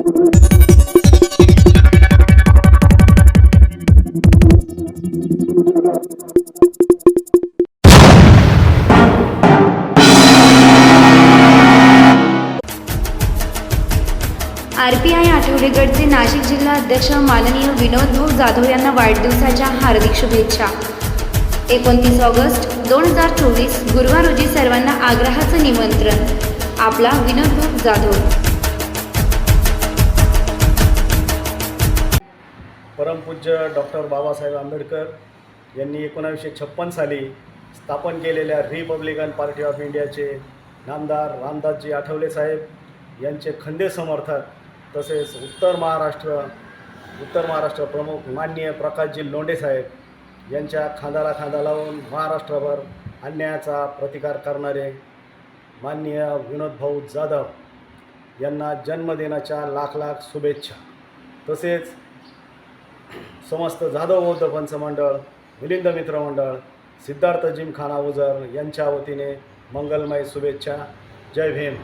R P I आठवलेगडचे नाशिक जिल्हा अध्यक्ष माननीय विनोद भाऊ जाधव यांना वाढदिवसाच्या हार्दिक शुभेच्छा. एकोणतीस ऑगस्ट दोन हजार चोवीस गुरुवार रोजी सर्वांना आग्रहाचं निमंत्रण. आपला विनोद भाऊ जाधव. परमपूज्य डॉक्टर बाबासाहेब आंबेडकर यांनी एकोणावीसशे छप्पन साली स्थापन केलेल्या रिपब्लिकन पार्टी ऑफ इंडियाचे नामदार रामदासजी आठवले साहेब यांचे खंदे समर्थक तसेच उत्तर महाराष्ट्र उत्तर महाराष्ट्र प्रमुख माननीय प्रकाशजी लोंढे साहेब यांच्या खांदाला खांदा लावून महाराष्ट्रभर अन्यायाचा प्रतिकार करणारे माननीय विनोद भाऊ जाधव यांना जन्मदिनाच्या लाख लाख शुभेच्छा. तसेच समस्त जाधव बौद्ध पंच मंडळ मिलिंद मित्र मंडळ सिद्धार्थ जिमखाना उजर यांच्या वतीने मंगलमय शुभेच्छा. जय भीम.